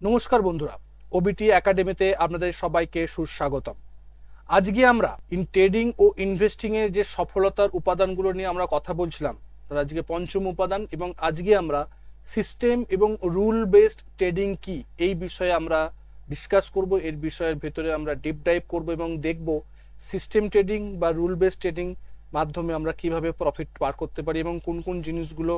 নমস্কার বন্ধুরা ওবিটি একাডেমিতে আপনাদের সবাইকে সুস্বাগতম। আজকে আমরা ইন ট্রেডিং ও ইনভেস্টিং এর যে সফলতার উপাদানগুলো নিয়ে আমরা কথা বলছিলাম আজকে পঞ্চম উপাদান এবং আজকে আমরা সিস্টেম এবং রুল বেসড ট্রেডিং কি এই বিষয়ে আমরা ডিসকাস করব, এর বিষয়ের ভেতরে আমরা ডিপ ডাইভ করব এবং দেখব সিস্টেম ট্রেডিং বা রুল বেসড ট্রেডিং মাধ্যমে আমরা কীভাবে প্রফিট পার করতে পারি এবং কোন কোন জিনিসগুলো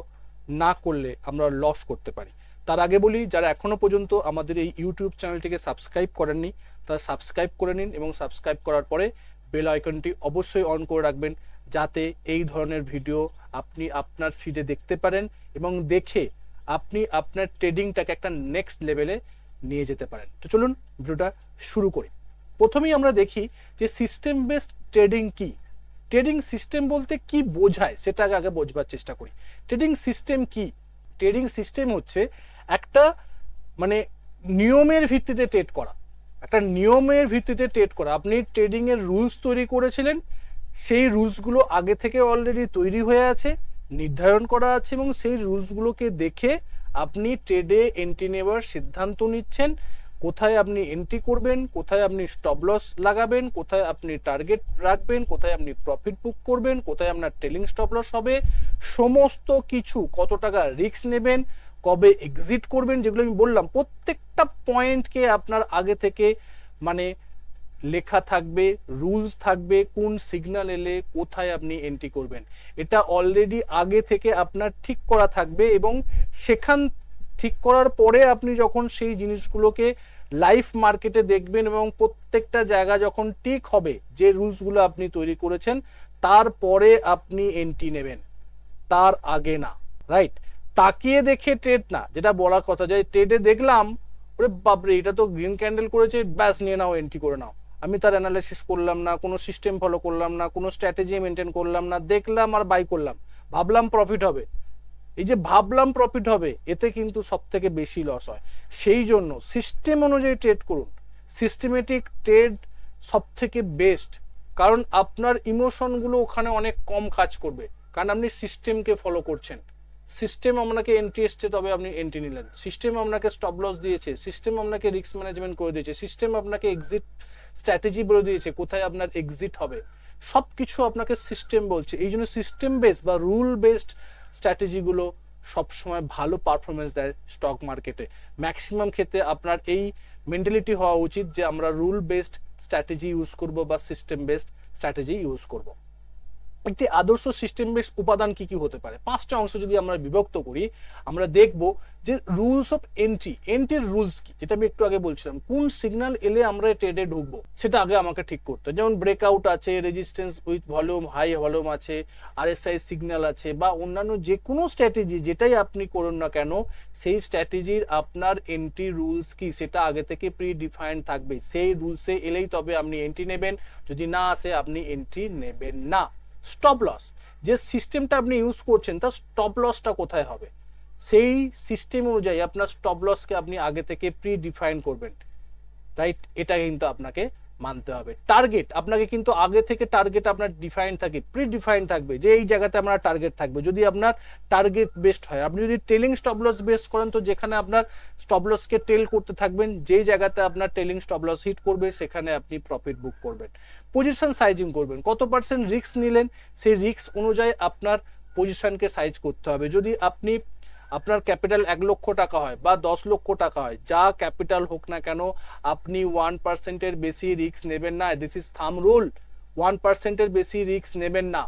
না করলে আমরা লস করতে পারি। তার আগে বলি, যারা এখনও পর্যন্ত আমাদের এই ইউটিউব চ্যানেলটিকে সাবস্ক্রাইব করেননি, তারা সাবস্ক্রাইব করে নিন এবং সাবস্ক্রাইব করার পরে বেল আইকনটি অবশ্যই অন করে রাখবেন, যাতে এই ধরনের ভিডিও আপনি আপনার ফিডে দেখতে পারেন এবং দেখে আপনি আপনার ট্রেডিংটাকে একটা নেক্সট লেভেলে নিয়ে যেতে পারেন। তো চলুন ভিডিওটা শুরু করি। প্রথমেই আমরা দেখি যে সিস্টেম বেসড ট্রেডিং কি? ট্রেডিং সিস্টেম বলতে কি বোঝায় সেটা আগে বোঝবার চেষ্টা করি। ট্রেডিং সিস্টেম কি? ট্রেডিং সিস্টেম হচ্ছে একটা মানে নিয়মের ভিত্তিতে ট্রেড করা। একটা নিয়মের ভিত্তিতে ট্রেড করা। আপনি ট্রেডিং এর রুলস তৈরি করেছিলেন, সেই রুলসগুলো আগে থেকে অলরেডি তৈরি হয়ে আছে, নির্ধারণ করা আছে এবং সেই রুলসগুলোকে দেখে আপনি ট্রেডে এন্ট্রি নেওয়ার সিদ্ধান্ত নিচ্ছেন। কোথায় আপনি এন্ট্রি করবেন, কোথায় আপনি স্টপ লস লাগাবেন, কোথায় আপনি টার্গেট রাখবেন, কোথায় আপনি প্রফিট বুক করবেন, কোথায় আপনার ট্রেলিং স্টপ লস হবে, সমস্ত কিছু, কত টাকা রিস্ক নেবেন, কবে এক্সিট করবেন, যেগুলো আমি বললাম, প্রত্যেকটা পয়েন্টকে আপনার আগে থেকে মানে লেখা থাকবে রুলস থাকবে, কোন সিগন্যাল এলে কোথায় আপনি এন্ট্রি করবেন। এটা অলরেডি আগে থেকে আপনার ঠিক করা থাকবে এবং সেখান ঠিক করার পরে আপনি যখন সেই জিনিসগুলোকে লাইফ মার্কেটে দেখবেন এবং প্রত্যেকটা জায়গা যখন ঠিক হবে, যে রুলসগুলো আপনি তৈরি করেছেন, তারপরে আপনি এন্ট্রি নেবেন। তার আগে না রাইট তাকিয়ে দেখে ট্রেড না, যেটা বলার কথা যে ট্রেডে দেখলাম, ওরে বাপরে, এটা তো গ্রিন ক্যান্ডেল করেছে, ব্যাস, নিয়ে নাও এন্ট্রি করে নাও। আমি তার অ্যানালাইসিস করলাম না, কোনো সিস্টেম ফলো করলাম না, কোনো স্ট্র্যাটেজি মেনটেন করলাম না, দেখলাম আর বাই করলাম। ভাবলাম প্রফিট হবে। এই যে ভাবলাম প্রফিট হবে, এতে কিন্তু সব থেকে বেশি লস হয়। সেই জন্য সিস্টেম অনুযায়ী ট্রেড করুন। সিস্টেমেটিক ট্রেড সব থেকে বেস্ট কারণ আপনার ইমোশনগুলো ওখানে অনেক কম কাজ করবে, কারণ আপনি সিস্টেমকে ফলো করছেন। সিস্টেম আপনাকে এন্ট্রি এসছে, তবে আপনি এন্ট্রি নিলেন। সিস্টেম আপনাকে স্টপ লস দিয়েছে সিস্টেম আপনাকে রিস্ক ম্যানেজমেন্ট করে দিয়েছে সিস্টেম আপনাকে এক্সিট স্ট্র্যাটেজি বলে দিয়েছে, কোথায় আপনার এক্সিট হবে। সব কিছু আপনাকে সিস্টেম বলছে। এই জন্য সিস্টেম বেসড বা রুল বেসড স্ট্র্যাটেজিগুলো সবসময় ভালো পারফরমেন্স দেয় স্টক মার্কেটে ম্যাক্সিমাম ক্ষেত্রে আপনার এই মেন্টালিটি হওয়া উচিত যে আমরা রুল বেসড স্ট্র্যাটেজি ইউজ করব বা সিস্টেম বেসড স্ট্র্যাটেজি ইউজ করব। একটি আদর্শ সিস্টেম বেস উপাদান কি কি হতে পারে? পাঁচটা অংশ যদি আমরা বিভক্ত করি, আমরা দেখব যে রুলস অফ এন্ট্রি এন্ট্রির রুলস কি? যেটা আমি একটু আগে বলছিলাম, কোন সিগন্যাল এলে আমরা ট্রেডে ঢুকবো? সেটা আগে আমাকে ঠিক করতে যেমন ব্রেকআউট আছে resistance with volume high volume আছে আরএসআই সিগন্যাল আছে, বা অন্যান্য যে কোনো স্ট্র্যাটেজি যেটাই আপনি করুন না কেন, সেই স্ট্র্যাটেজির আপনার এন্ট্রি রুলস কি? সেটা আগে থেকে প্রি ডিফাইন্ড থাকবে। সেই রুলসে এলেই তবে আপনি এন্ট্রি নেবেন। যদি না আসে, আপনি এন্ট্রি নেবেন না। স্টপ লস যে সিস্টেমটা আপনি ইউজ করছেন, তার স্টপ লসটা কোথায় হবে? সেই সিস্টেম অনুযায়ী আপনার স্টপ লসকে আপনি আগে থেকে প্রি ডিফাইন করবেন। রাইট এটা কিন্তু আপনাকে মানতে হবে। টার্গেট আপনাকে কিন্তু আগে থেকে টার্গেট আপনার ডিফাইন থাকে প্রি ডিফাইন থাকবে, যে এই জায়গাতে আপনার টার্গেট থাকবে। যদি আপনার টার্গেট বেস্ট হয়, আপনি যদি টেলিং স্টপ লস বেস করেন, তো যেখানে আপনার স্টপ লসকে টেল করতে থাকবেন, যেই জায়গাতে আপনার টেলিং স্টপ লস হিট করবে, সেখানে আপনি প্রফিট বুক করবেন। পজিশন সাইজিং করবেন। কত পার্সেন্ট রিস্ক নিলেন, সেই রিস্ক অনুযায়ী আপনার পজিশনকে সাইজ করতে হবে। যদি আপনি আপনার ক্যাপিটাল এক লক্ষ টাকা হয় বা দশ লক্ষ টাকা হয়, যা ক্যাপিটাল হোক না কেন, আপনি ওয়ান পার্সেন্টের বেশি রিস্ক নেবেন না। This is thumb rule one পার্সেন্টের বেশি রিস্ক নেবেন না।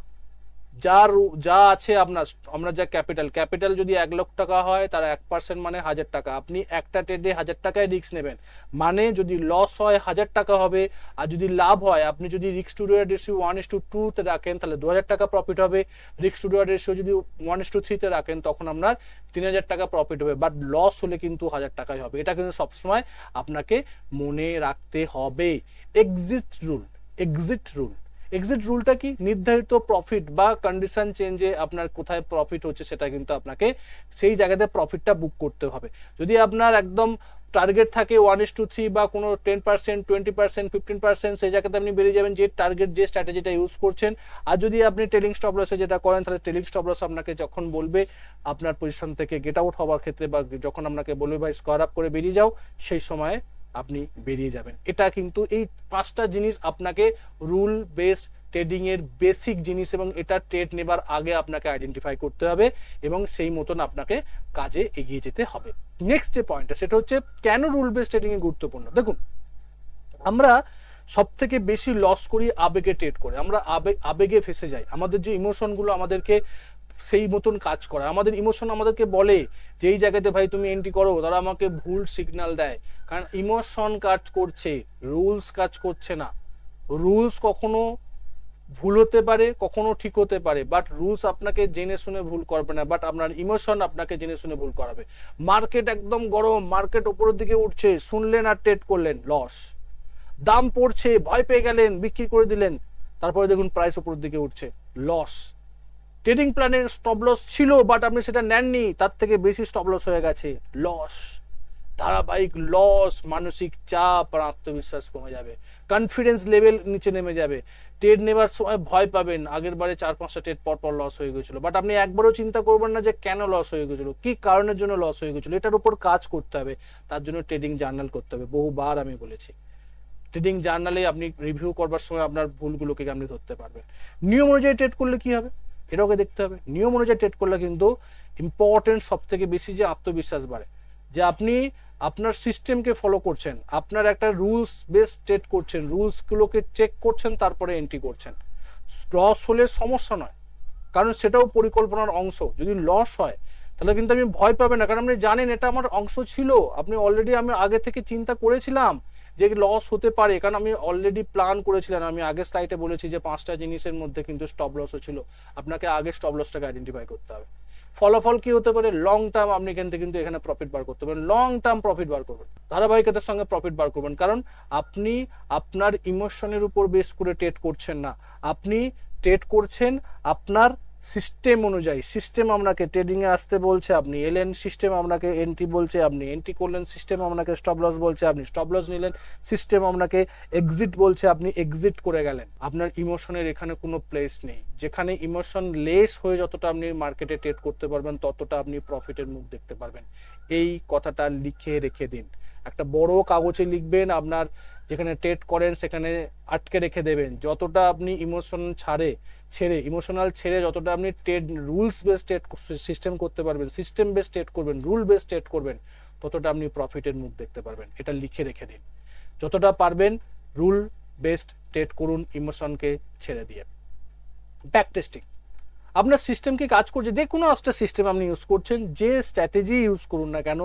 যা রু- যা আছে আপনার, আমরা যা ক্যাপিটাল ক্যাপিটাল যদি এক লক্ষ টাকা হয়, তার এক পার্সেন্ট মানে হাজার টাকা। আপনি একটা ট্রেডে হাজার টাকায় রিস্ক নেবেন। মানে যদি লস হয়, হাজার টাকা হবে, আর যদি লাভ হয়, আপনি যদি রিক্স to reward ratio one is to টুতে রাখেন, তাহলে দু হাজার টাকা প্রফিট হবে। রিক্স টু রিওয়ার্ড রেশিও যদি ওয়ান ইস টু থ্রিতে রাখেন, তখন আপনার তিন হাজার টাকা প্রফিট হবে। বাট লস হলে কিন্তু হাজার টাকাই হবে। এটা কিন্তু সবসময় আপনাকে মনে রাখতে হবে। Exit rule exit rule exit রুলটা কি? নির্ধারিত প্রফিট বা কন্ডিশন চেঞ্জে আপনার কোথায় প্রফিট হচ্ছে সেটা কিন্তু আপনাকে সেই জায়গাতে প্রফিটটা বুক করতে হবে। যদি আপনার একদম টার্গেট থাকে ওয়ান ইস টু থ্রি বা কোনো ten percent twenty percent fifteen percent সেই জায়গাতে আপনি বেরিয়ে যাবেন, যে টার্গেট যে স্ট্র্যাটেজিটা ইউজ করছেন। আর যদি আপনি ট্রেলিং স্টপ লসে যেটা করেন, তাহলে ট্রেলিং স্টপ লস আপনাকে যখন বলবে, আপনার পজিশন থেকে গেট আউট হওয়ার ক্ষেত্রে বা যখন আপনাকে বলবে, ভাই স্কোয়ার আপ করে বেরিয়ে যাও, সেই সময় আপনি বেরিয়ে যাবেন। এটা কিন্তু এই পাঁচটা জিনিস আপনাকে রুল বেস ট্রেডিং এর বেসিক জিনিস এবং এটা ট্রেড নেবার আগে আপনাকে আইডেন্টিফাই করতে হবে এবং সেই মতন আপনাকে কাজে এগিয়ে যেতে হবে। নেক্সট যে পয়েন্টটা সেটা হচ্ছে কেন রুল বেস ট্রেডিং এ গুরুত্বপূর্ণ? দেখুন, আমরা সব থেকে বেশি লস করি আবেগে ট্রেড করে। আমরা আবেগ আবেগে ফেসে যাই। আমাদের যে ইমোশনগুলো আমাদেরকে সেই মতন কাজ করা। আমাদের ইমোশন আমাদেরকে বলে যে, এই জায়গাতে ভাই তুমি এন্ট্রি করো, তারা আমাকে ভুল সিগন্যাল দেয়। কারণ ইমোশন কাজ করছে রুলস কাজ করছে না। রুলস কখনো ভুল হতে পারে, কখনো ঠিক হতে পারে বাট রুলস আপনাকে জেনে শুনে ভুল করবে না বাট আপনার ইমোশন আপনাকে জেনে শুনে ভুল করাবে। মার্কেট একদম গরম মার্কেট ওপরের দিকে উঠছে, শুনলেন আর ট্রেড করলেন লস দাম পড়ছে, ভয় পেয়ে গেলেন, বিক্রি করে দিলেন, তারপরে দেখুন প্রাইস উপরের দিকে উঠছে লস ট্রেডিং প্ল্যানে স্টপ লস ছিল বাট আপনি সেটা নেননি, তার থেকে বেশি স্টপ লস হয়ে গেছে। লস ধারাবাহিক লস মানসিক চাপ আর আত্মবিশ্বাস কমে যাবে। কনফিডেন্স লেভেল নিচে নেমে যাবে। ট্রেড নেবার সময় ভয় পাবেন। আগের বারে চার, পাঁচটা ট্রেড পর পর লস হয়ে গেছিল। বাট আপনি একবারও চিন্তা করবেন না যে কেন লস হয়ে গেছিল, কি কারণের জন্য লস হয়ে গেছিল, এটার উপর কাজ করতে হবে। তার জন্য ট্রেডিং জার্নাল করতে হবে। বহুবার আমি বলেছি। ট্রেডিং জার্নালে আপনি রিভিউ করবার সময় আপনার ভুলগুলোকে আপনি ধরতে পারবেন। নিয়ম অনুযায়ী ট্রেড করলে কি হবে? এটাকে দেখতে হবে। নিয়ম অনুযায়ী ট্রেড করলে কিন্তু ইম্পর্টেন্ট সব থেকে বেশি যে আত্মবিশ্বাস বাড়ে। যে আপনি আপনার সিস্টেমকে ফলো করছেন, আপনার একটা রুলস বেস ট্রেড করছেন রুলসগুলোকে চেক করছেন, তারপরে এন্ট্রি করছেন। লস হলে সমস্যা নয়, কারণ সেটাও পরিকল্পনার অংশ। যদি লস হয়, তাহলে কিন্তু আপনি ভয় পাবেন না, কারণ আপনি জানেন এটা আমার অংশ ছিল। আপনি অলরেডি আমি আগে থেকে চিন্তা করেছিলাম যে লস হতে পারে, কারণ আমি অলরেডি প্ল্যান করেছিলাম, আমি আগের স্লাইডে বলেছি যে পাঁচটা জিনিসের মধ্যে কিন্তু স্টপ লসও ছিল, আপনাকে আগে স্টপ লসটাকে আইডেন্টিফাই করতে হবে। ফলাফল কি হতে পারে? লং টার্ম আপনি কিন্তু কিন্তু এখানে প্রফিট বার করতে পারেন। লং টার্ম প্রফিট বার করবেন ধারাবাহিকতার সঙ্গে প্রফিট বার করবেন, কারণ আপনি আপনার ইমোশনের উপর বেস করে ট্রেড করছেন না। আপনি ট্রেড করছেন আপনার সিস্টেম অনুযায়ী সিস্টেম আপনাকে ট্রেডিংয়ে আসতে বলছে, আপনি এলেন সিস্টেম আপনাকে এন্ট্রি বলছে, আপনি এন্ট্রি করলেন সিস্টেম আপনাকে স্টপ লস বলছে, আপনি স্টপ লস নিলেন সিস্টেম আপনাকে এক্সিট বলছে, আপনি এক্সিট করে গেলেন। আপনার ইমোশনের এখানে কোনো প্লেস নেই। যেখানে ইমোশন লেস হয়ে যতটা আপনি মার্কেটে ট্রেড করতে পারবেন, ততটা আপনি প্রফিটের মুখ দেখতে পারবেন। এই কথাটা লিখে রেখে দিন। একটা বড় কাগজে লিখবেন, আপনার যেখানে ট্রেড করেন সেখানে আটকে রেখে দেবেন। যতটা আপনি ইমোশন ছাড়ে, ছেড়ে ইমোশনাল ছেড়ে যতটা আপনি trade rules base trade system করতে পারবেন সিস্টেম বেস ট্রেড করবেন রুল বেস ট্রেড করবেন, ততটা আপনি প্রফিটের মুখ দেখতে পারবেন। এটা লিখে রেখে দিন। যতটা পারবেন রুল বেসড টেট করুন ইমোশনকে ছেড়ে দিয়ে। ব্যাক টেস্টিং আপনার সিস্টেম কি কাজ করছে, যে কোনো একটা সিস্টেম আপনি ইউজ করছেন, যে স্ট্র্যাটেজি ইউজ করুন না কেন,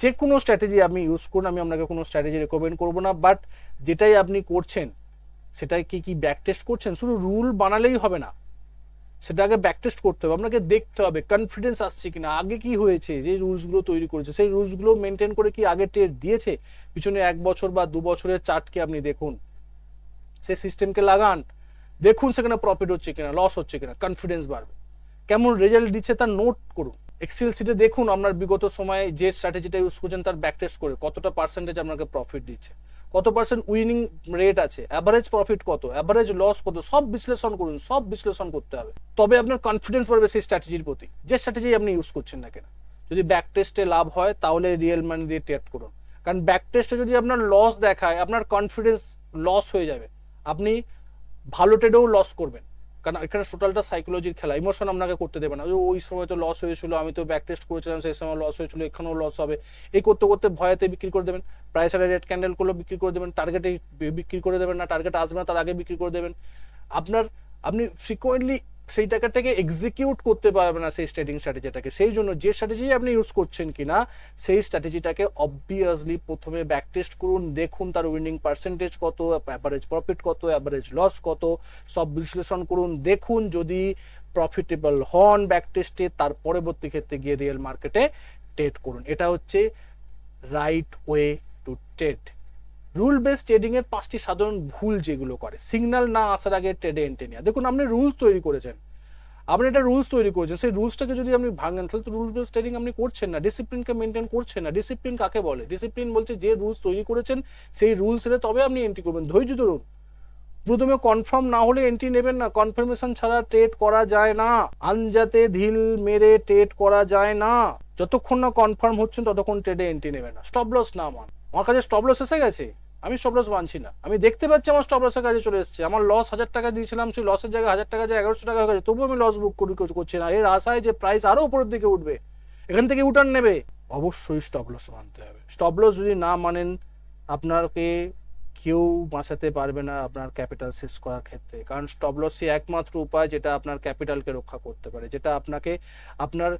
যে কোনো স্ট্র্যাটেজি আপনি ইউজ করুন, আমি আপনাকে কোনো স্ট্র্যাটেজি রেকমেন্ড করব না বাট যেটাই আপনি করছেন, সেটাই কি কি ব্যাক টেস্ট করছেন, শুধু রুল বানালেই হবে না। সেটা আগে ব্যাক টেস্ট করতে হবে, আপনাকে দেখতে হবে কনফিডেন্স আসছে কিনা, আগে কি হয়েছে, যে রুলসগুলো তৈরি করেছে, সেই রুলসগুলো মেনটেন করে কি আগে টের দিয়েছে? পিছনে এক বছর বা দু বছরের চার্টকে আপনি দেখুন। সেই সিস্টেমকে লাগান দেখুন সেখানে প্রফিট হচ্ছে কিনা লস হচ্ছে কিনা কনফিডেন্স বাড়বে। কেমন রেজাল্ট দিচ্ছে তার নোট করুন। এক্সেল সিটে দেখুন আপনার বিগত সময়ে যে স্ট্র্যাটেজিটা ইউজ করছেন তার ব্যাক টেস্ট করে কতটা পার্সেন্টেজ আপনাকে প্রফিট দিচ্ছে। কত পার্সেন্ট উইনিং রেট আছে অ্যাভারেজ প্রফিট কত অ্যাভারেজ লস কত, সব বিশ্লেষণ করুন, সব বিশ্লেষণ করতে হবে। তবে আপনার কনফিডেন্স বাড়বে সেই স্ট্র্যাটেজির প্রতি। যে স্ট্র্যাটেজি আপনি ইউজ করছেন না কেন। যদি ব্যাক টেস্টে লাভ হয়, তাহলে রিয়েল মানি দিয়ে ট্রেড করুন। কারণ ব্যাক টেস্টে যদি আপনার লস দেখায়, আপনার কনফিডেন্স লস হয়ে যাবে। আপনি ভালো ট্রেডেও লস করবেন। কারণ এখানে টোটালটা সাইকোলজির খেলা ইমোশন আপনাকে করতে দেবে না। ওই সময় তো লস হয়েছিল, আমি তো ব্যাক টেস্ট করেছিলাম, সেই সময় লস হয়েছিল, এখানেও লস হবে। এই করতে করতে ভয়েতে বিক্রি করে দেবেন। প্রাইস আর রেড ক্যান্ডেল করলেও বিক্রি করে দেবেন টার্গেটে বিক্রি করে দেবেন না টার্গেট আসবে না, তার আগে বিক্রি করে দেবেন। আপনার, আপনি ফ্রিকোয়েন্টলি সেই টাকাটাকে এক্সিকিউট করতে পারবেন না সেই ট্রেডিং স্ট্র্যাটেজিটাকে সেই জন্য যে স্ট্র্যাটেজি আপনি ইউজ করছেন কিনা, সেই স্ট্র্যাটেজিটাকে অবভিয়াসলি প্রথমে ব্যাক টেস্ট করুন, দেখুন তার উইনিং পার্সেন্টেজ কত অ্যাভারেজ প্রফিট কত অ্যাভারেজ লস কত, সব বিশ্লেষণ করুন, দেখুন যদি প্রফিটেবল হন ব্যাক টেস্টে তার পরবর্তী ক্ষেত্রে গিয়ে রিয়েল মার্কেটে ট্রেড করুন। এটা হচ্ছে right way to trade rule base trading এর পাঁচটি সাধারণ ভুল যেগুলো করে, সিগন্যাল না আসার আগে ট্রেডে এন্ট্রি নেওয়া। দেখুন, আপনি রুলস তৈরি করেছেন। আপনি একটা রুলস তৈরি করেছেন, সেই রুলসটাকে যদি আপনি ভাঙেন, তাহলে তো রুল বেস ট্রেডিং আপনি করছেন না ডিসিপ্লিনকে মেনটেন করছেন না। ডিসিপ্লিন কাকে বলে? ডিসিপ্লিন বলছে যে রুলস তৈরি করেছেন, সেই রুলস এর তবে আপনি এন্ট্রি করবেন। ধৈর্য ধরুন। প্রথমে কনফার্ম না হলে এন্ট্রি নেবেন না। কনফার্মেশন ছাড়া ট্রেড করা যায় না। আনজাতে ঢিল মেরে ট্রেড করা যায় না। যতক্ষণ না কনফার্ম হচ্ছেন, ততক্ষণ ট্রেডে এন্ট্রি নেবেন না। স্টপ লস না মান। আমার কাছে স্টপ লস এসে গেছে। আমি স্টপ লস মানছি না। আমি দেখতে পাচ্ছি আমার স্টপ লসের কাছে চলে এসেছে। আমার লস হাজার টাকা দিয়েছিলাম, সেই লসের জায়গায় হাজার টাকা যায় এগারোশো টাকা হয়ে গেছে। তবুও আমি লস বুক করি করছি না। এর আশায় যে প্রাইস আরও উপরের দিকে উঠবে, এখান থেকে উঠান নেবে, অবশ্যই স্টপ লস মানতে হবে। স্টপ লস যদি না মানেন, আপনাকে কেউ বাঁচাতে পারবে না আপনার ক্যাপিটাল শেষ করার ক্ষেত্রে। কারণ স্টপ লসই একমাত্র উপায় যেটা আপনার ক্যাপিটালকে রক্ষা করতে পারে, যেটা আপনাকে আপনার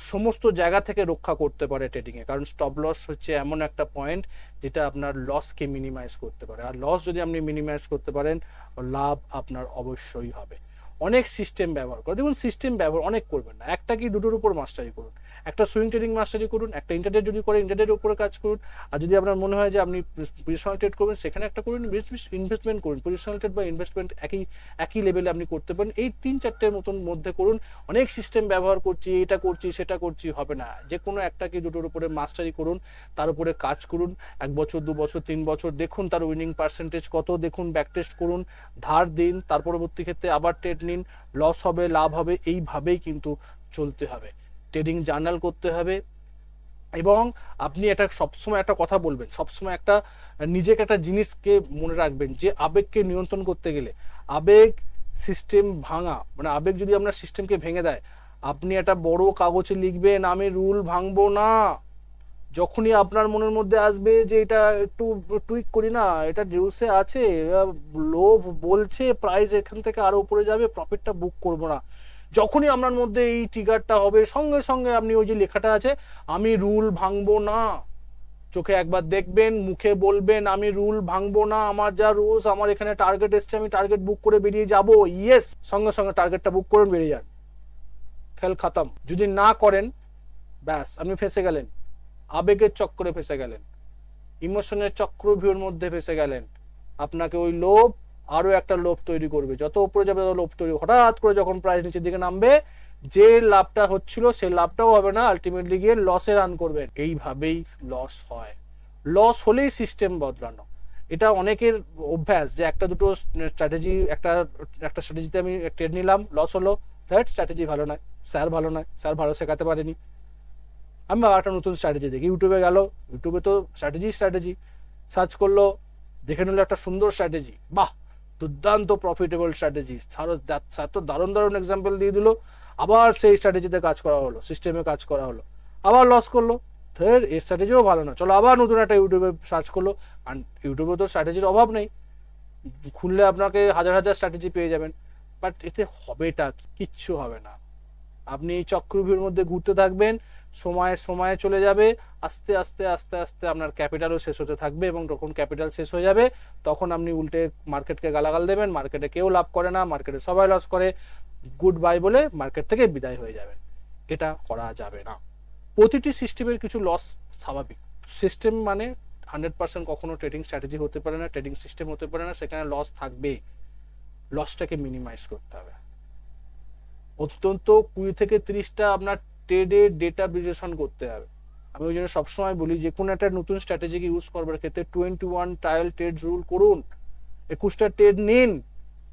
সমস্ত জায়গা থেকে রক্ষা করতে পারে ট্রেডিংয়ে কারণ স্টপ লস হচ্ছে এমন একটা পয়েন্ট যেটা আপনার লসকে মিনিমাইজ করতে পারে। আর লস যদি আপনি মিনিমাইজ করতে পারেন, লাভ আপনার অবশ্যই হবে। অনেক সিস্টেম ব্যবহার করে। দেখুন সিস্টেম ব্যবহার অনেক করবেন না। একটা কি দুটোর উপর মাস্টারি করুন। একটা সুইং ট্রেডিং মাস্টারি করুন, একটা ইন্টারনেট যদি করে ইন্টারনেটের উপরে কাজ করুন। আর যদি আপনার মনে হয় যে আপনি পজিশনাল ট্রেড করবেন, সেখানে একটা করুন ইনভেস্টমেন্ট করুন। পজিশনাল ট্রেড বা ইনভেস্টমেন্ট একই একই লেভেলে আপনি করতে পারেন। এই তিন চারটের মতন মধ্যে করুন। অনেক সিস্টেম ব্যবহার করছি, এটা করছি, সেটা করছি, হবে না। যে কোনো একটা কি দুটোর উপরে মাস্টারি করুন, তার উপরে কাজ করুন। এক বছর, দু বছর, তিন বছর, দেখুন তার উইনিং পার্সেন্টেজ কত, দেখুন ব্যাক টেস্ট করুন, ধার দিন, তার পরবর্তী ক্ষেত্রে আবার ট্রেড নিন লস হবে, লাভ হবে, এইভাবেই কিন্তু চলতে হবে। ট্রেডিং জার্নাল করতে হবে এবং আপনি এটা সবসময় একটা কথা বলবেন, সবসময় একটা, নিজেকে একটা জিনিসকে মনে রাখবেন যে আবেগকে নিয়ন্ত্রণ করতে গেলে আবেগ সিস্টেম ভাঙা মানে আবেগ যদি আপনার সিস্টেমকে ভেঙে দেয়, আপনি একটা বড় কাগজে লিখবেন, আমি রুল ভাঙবো না। যখনই আপনার মনের মধ্যে আসবে যে এটা একটু টুইক করি না, এটা রুলসে আছে লোভ বলছে প্রাইস এখান থেকে আরও উপরে যাবে প্রফিটটা বুক করব না। যখনই আপনার মধ্যে এই ট্রিগারটা হবে, সঙ্গে সঙ্গে আপনি ওই যে লেখাটা আছে, আমি রুল ভাঙবো না। চোখে একবার দেখবেন, মুখে বলবেন, আমি রুল ভাঙবো না, আমার যা রুলস আমার এখানে টার্গেট এসছে, আমি টার্গেট বুক করে বেরিয়ে যাব। ইয়েস সঙ্গে সঙ্গে টার্গেটটা বুক করুন, বেরিয়ে যান। খেল খাতাম। যদি না করেন, ব্যাস, আপনি ফেসে গেলেন। আবেগের চক্করে ফেসে গেলেন। ইমোশনের চক্র চক্রভিউর মধ্যে ফেসে গেলেন। আপনাকে ওই লোভ আরও একটা লোভ তৈরি করবে। যত উপরে যাবে তত লোভ তৈরি। হঠাৎ করে যখন প্রাইস নিচের দিকে নামবে, যে লাভটা হচ্ছিল সেই লাভটাও হবে না আলটিমেটলি গিয়ে লসে রান করবেন। এইভাবেই লস হয়। লস হলেই সিস্টেম বদলানো। এটা অনেকের অভ্যাস যে একটা দুটো স্ট্র্যাটেজি একটা একটা স্ট্র্যাটেজিতে আমি ট্রেড নিলাম লস হলো। দ্যাট স্ট্র্যাটেজি ভালো নয়। স্যার ভালো নয়। স্যার ভালো শেখাতে পারেনি। আমি একটা নতুন স্ট্র্যাটেজি দেখি। ইউটিউবে গেল ইউটিউবে তো স্ট্র্যাটেজি স্ট্র্যাটেজি সার্চ করল, দেখে নিল একটা সুন্দর স্ট্র্যাটেজি বাহ! দুর্দান্ত প্রফিটেবল স্ট্র্যাটেজি স্যার তো দারুণ দারুণ এক্সাম্পল দিয়ে দিল। আবার সেই স্ট্র্যাটেজিতে কাজ করা হলো সিস্টেমে কাজ করা হলো। আবার লস করল। ফের এই স্ট্র্যাটেজিও ভালো না। চলো আবার নতুন একটা ইউটিউবে সার্চ করল। আর ইউটিউবে তো স্ট্র্যাটেজির অভাব নেই। খুললে আপনাকে হাজার হাজার স্ট্র্যাটেজি পেয়ে যাবেন। বাট এতে হবেটা কিচ্ছু হবে না। আপনি এই চক্রভিউর মধ্যে ঘুরতে থাকবেন, সময়ে সময়ে চলে যাবে, আস্তে আস্তে আস্তে আস্তে আপনার ক্যাপিটালও শেষ হতে থাকবে এবং যখন ক্যাপিটাল শেষ হয়ে যাবে, তখন আপনি উল্টে মার্কেটকে গালাগাল দেবেন মার্কেটে কেউ লাভ করে না মার্কেটে সবাই লস করে গুড বাই বলে মার্কেট থেকে বিদায় হয়ে যাবেন। এটা করা যাবে না। প্রতিটি সিস্টেমের কিছু লস স্বাভাবিক। সিস্টেম মানে হান্ড্রেড পার্সেন্ট কখনো ট্রেডিং স্ট্র্যাটেজি হতে পারে না ট্রেডিং সিস্টেম হতে পারে না, সেখানে লস থাকবে লসটাকে মিনিমাইজ করতে হবে। অত্যন্ত কুড়ি থেকে তিরিশটা আপনার ট্রেডের ডেটা বিশ্লেষণ করতে হবে। আমি ওই জন্য সবসময় বলি, যে কোনো একটা নতুন স্ট্র্যাটেজিকে ইউজ করবার ক্ষেত্রে twenty one trial trade rule করুন। একুশটা ট্রেড নিন,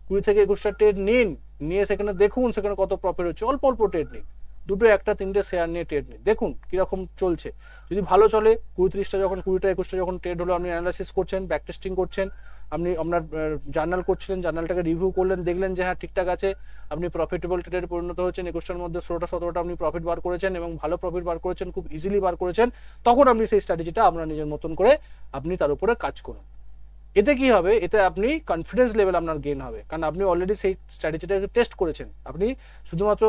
কুড়ি থেকে একুশটা ট্রেড নিন, নিয়ে সেখানে দেখুন সেখানে কত প্রফিট হচ্ছে। অল্প অল্প ট্রেড নিন। দুটো, একটা, তিনটে শেয়ার নিয়ে ট্রেড নিন। দেখুন কীরকম চলছে। যদি ভালো চলে, কুড়ি, তিরিশটা যখন, কুড়িটা, একুশটা যখন ট্রেড হলো, আপনি অ্যানালাইসিস করছেন ব্যাক টেস্টিং করছেন আপনি আপনার জার্নাল করছিলেন জার্নালটাকে রিভিউ করলেন, দেখলেন যে হ্যাঁ ঠিকঠাক আছে, আপনি প্রফিটেবল ট্রেডে পরিণত হচ্ছেন একুশটার মধ্যে ষোলোটা সতেরোটা আপনি প্রফিট বার করেছেন এবং ভালো প্রফিট বার করেছেন, খুব ইজিলি বার করেছেন, তখন আপনি সেই স্ট্র্যাটেজিটা আপনার নিজের মতন করে আপনি তার উপরে কাজ করুন। এতে কি হবে? এতে আপনি কনফিডেন্স লেভেল আপনার গেইন হবে। কারণ আপনি অলরেডি সেই স্ট্র্যাটেজিটাকে টেস্ট করেছেন। আপনি শুধুমাত্র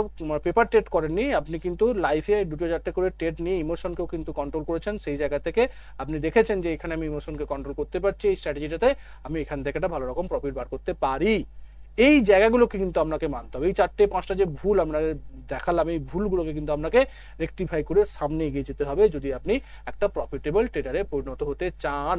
পেপার টেট করেননি, আপনি কিন্তু লাইফে দুটো চারটে করে টেট নিয়ে ইমোশনকেও কিন্তু কন্ট্রোল করেছেন। সেই জায়গা থেকে আপনি দেখেছেন যে এখানে আমি ইমোশনকে কন্ট্রোল করতে পারছি, এই স্ট্র্যাটেজিটাতে আমি এখান থেকে একটা ভালো রকম প্রফিট বার করতে পারি। এই জায়গাগুলোকে কিন্তু আপনাকে মানতে হবে। এই চারটে, পাঁচটা যে ভুল আমরা দেখালাম, এই ভুলগুলোকে কিন্তু আপনাকে রেকটিফাই করে সামনে এগিয়ে যেতে হবে যদি আপনি একটা প্রফিটেবল ট্রেডারে পরিণত হতে চান।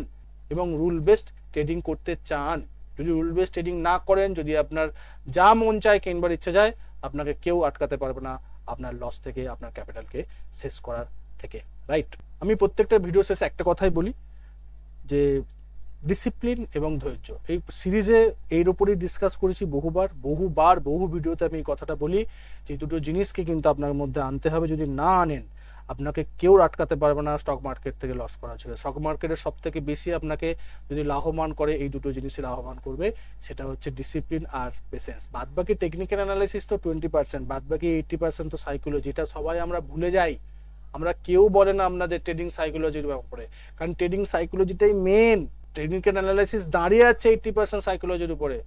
এবং রুল বেসড ট্রেডিং করতে চান। যদি রুল বেসড ট্রেডিং না করেন, যদি আপনার যা মন চায় কিনবার ইচ্ছা যায়, আপনাকে কেউ আটকাতে পারবে না আপনার লস থেকে, আপনার ক্যাপিটালকে শেষ করার থেকে রাইট আমি প্রত্যেকটা ভিডিও শেষে একটা কথাই বলি, যে ডিসিপ্লিন এবং ধৈর্য। এই সিরিজে এর উপরেই ডিসকাস করেছি বহুবার বহুবার, বহু ভিডিওতে আমি এই কথাটা বলি, যে দুটো জিনিসকে কিন্তু আপনার মধ্যে আনতে হবে। যদি না আনেন আপনাকে কেউ আটকাতে পারবে না স্টক মার্কেট থেকে লস করার জন্য স্টক মার্কেটের সব থেকে বেশি আপনাকে যদি লাভবান করে, এই দুটো জিনিসই লাভবান করবে, সেটা হচ্ছে ডিসিপ্লিন আর পেশেন্স বাদ বাকি টেকনিক্যাল অ্যানালাইসিস তো টোয়েন্টি পার্সেন্ট বাদ বাকি এইটটি পার্সেন্ট তো সাইকোলজি এটা সবাই আমরা ভুলে যাই। আমরা কেউ বলে না আপনাদের ট্রেডিং সাইকোলজির ব্যাপারে। কারণ ট্রেডিং সাইকোলজিটাই মেন টেকনিক্যাল অ্যানালাইসিস দাঁড়িয়ে আছে এইটটি পার্সেন্ট সাইকোলজির উপরে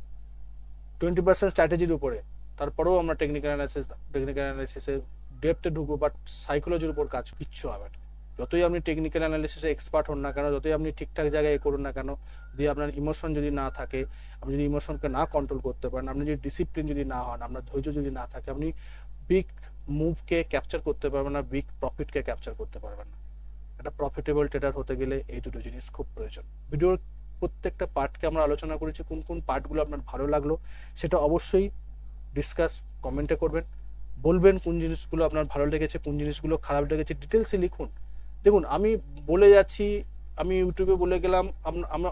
টোয়েন্টি পার্সেন্ট স্ট্র্যাটেজির উপরে। তারপরেও আমরা টেকনিক্যাল অ্যানালাইসিস টেকনিক্যাল অ্যানালাইসিসে ডেপথে ঢুকবো বাট সাইকোলজির উপর কাজ কিচ্ছু হবে যতই আপনি টেকনিক্যাল অ্যানালিসিসে এক্সপার্ট হন না কেন, যতই আপনি ঠিকঠাক জায়গায় করুন না কেন যদি আপনার ইমোশন যদি না থাকে, আপনি যদি ইমোশনকে না কন্ট্রোল করতে পারেন, আপনি যদি ডিসিপ্লিন যদি না হন, আপনার ধৈর্য যদি না থাকে, আপনি বিগ মুভকে ক্যাপচার করতে পারবেন না বিগ প্রফিটকে ক্যাপচার করতে পারবেন না। একটা প্রফিটেবল ট্রেডার হতে গেলে এই দুটো জিনিস খুব প্রয়োজন। ভিডিওর প্রত্যেকটা পার্টকে আমরা আলোচনা করেছি, কোন কোন পার্টগুলো আপনার ভালো লাগল, সেটা অবশ্যই ডিসকাস কমেন্টে করবেন। বলবেন কোন জিনিসগুলো আপনার ভালো লেগেছে, কোন জিনিসগুলো খারাপ লেগেছে ডিটেলসে লিখুন। দেখুন, আমি বলে যাচ্ছি, আমি ইউটিউবে বলে গেলাম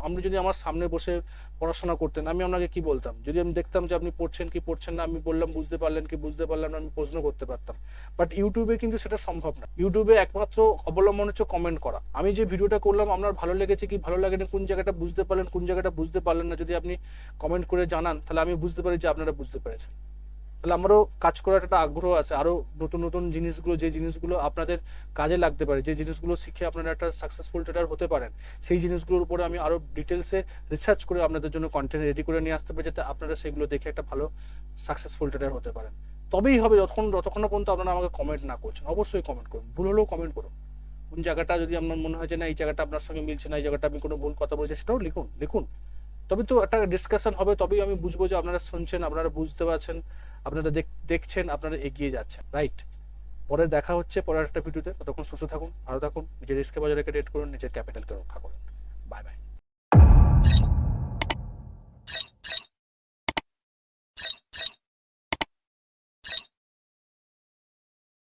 আপনি যদি আমার সামনে বসে পড়াশোনা করতেন, আমি আপনাকে কি বলতাম? যদি আমি দেখতাম যে আপনি পড়ছেন কি পড়ছেন না, আমি বললাম বুঝতে পারলেন কি বুঝতে পারলাম না, আমি প্রশ্ন করতে পারতাম। বাট ইউটিউবে কিন্তু সেটা সম্ভব না। ইউটিউবে একমাত্র অবলম্বন হচ্ছে কমেন্ট করা। আমি যে ভিডিওটা করলাম, আপনার ভালো লেগেছে কি ভালো লাগেনি, কোন জায়গাটা বুঝতে পারলেন, কোন জায়গাটা বুঝতে পারলেন না, যদি আপনি কমেন্ট করে জানান, তাহলে আমি বুঝতে পারি যে আপনারা বুঝতে পেরেছেন। তাহলে আমারও কাজ করার একটা আগ্রহ আছে। আরও নতুন নতুন জিনিসগুলো, যে জিনিসগুলো আপনাদের কাজে লাগতে পারে, যে জিনিসগুলো শিখে আপনারা একটা সাকসেসফুল ট্রেডার হতে পারেন, সেই জিনিসগুলোর উপরে আমি আরও ডিটেলসে রিসার্চ করে আপনাদের জন্য কন্টেন্ট রেডি করে নিয়ে আসতে পারি, যাতে আপনারা সেগুলো দেখে একটা ভালো সাকসেসফুল ট্রেডার হতে পারেন। তবেই হবে যতক্ষণ যতক্ষণ পর্যন্ত আপনারা আমাকে কমেন্ট না করছেন। অবশ্যই কমেন্ট করুন। ভুল হলেও কমেন্ট করুন। কোন জায়গাটা যদি আপনার মনে হয় যে না, এই জায়গাটা আপনার সঙ্গে মিলছে না, এই জায়গাটা আমি কোনো ভুল কথা বলছি, সেটাও লিখুন লিখুন। তবে তো একটা ডিসকাশন হবে, তবেই আমি বুঝব যে আপনারা শুনছেন, আপনারা বুঝতে পারছেন। আপনারা দেখছেন, আপনারা এগিয়ে যাচ্ছেন রাইট পরে দেখা হচ্ছে, পরের একটা ভিডিওতে। ততক্ষণ সুস্থ থাকুন, ভালো থাকুন, নিজের রিস্কে বজায় রেখে রেট করুন, নিজের ক্যাপিটালকে রক্ষা করুন। Bye bye